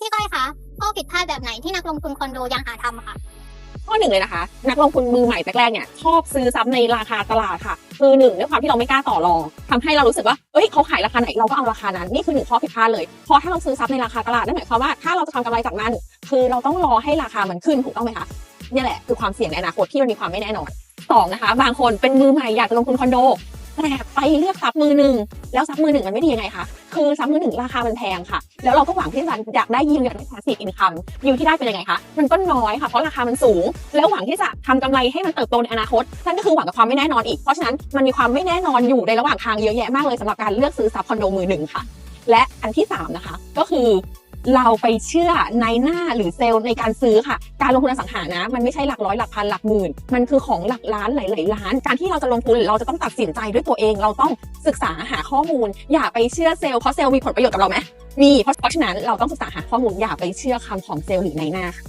พี่ก้อยคะข้อผิดพลาดแบบไหนที่นักลงทุนคอนโดยังหาทำค่ะ ข้อหนึ่งเลยนะคะ นักลงทุนมือใหม่แรกๆเนี่ยชอบซื้อซ้ำในราคาตลาดค่ะ คือหนึ่งด้วยความที่เราไม่กล้าต่อรองทำให้เรารู้สึกว่าเอ้ยเขาขายราคาไหนเราก็เอาราคานั้นนี่คือหนึ่งข้อผิดพลาดเลยเพราะถ้าเราซื้อซ้ำในราคาตลาดนั่นหมายความว่าถ้าเราจะทำกำไรจากมันคือเราต้องรอให้ราคามันขึ้นถูกต้องไหมคะนี่แหละคือความเสี่ยงในอนาคตที่มันมีความไม่แน่นอนสองนะคะ บางคนเป็นมือใหม่อยากจะลงทุนคอนโดแต่ไปเลือกซับมือหนึ่งแล้วซับมือหนึ่งมันไม่ดียังไงคะคือซับมือหนึ่งราคามันแพงค่ะ แล้วเราก็หวังที่จะอยากได้ยิวอยากได้ passive income ยิวที่ได้เป็นยังไงคะ มันก็น้อยค่ะ เพราะราคามันสูง แล้วหวังที่จะทำกำไรให้มันเติบโตในอนาคต นั่นก็คือหวังกับความไม่แน่นอนอีก เพราะฉะนั้นมันมีความไม่แน่นอนอยู่ในระหว่างทางเยอะแยะมากเลยสำหรับการเลือกซื้อซับคอนโดมือหนึ่งค่ะ และอันที่สามนะคะก็คือ เราไปเชื่อในหน้าหรือเซลล์ในการซื้อค่ะ การลงทุนอสังหานะมันไม่ใช่หลักร้อยหลักพันหลักหมื่น มันคือของหลักล้านหลายๆล้าน การที่เราจะลงทุนเราจะต้องตัดสินใจด้วยตัวเอง เราต้องศึกษาหาข้อมูล อย่าไปเชื่อเซลล์เพราะเซลล์มีผลประโยชน์กับเราไหมมีเพราะฉะนั้นเราต้องศึกษาหาข้อมูลอย่าไปเชื่อคำของเซลล์หรือในหน้าค่ะ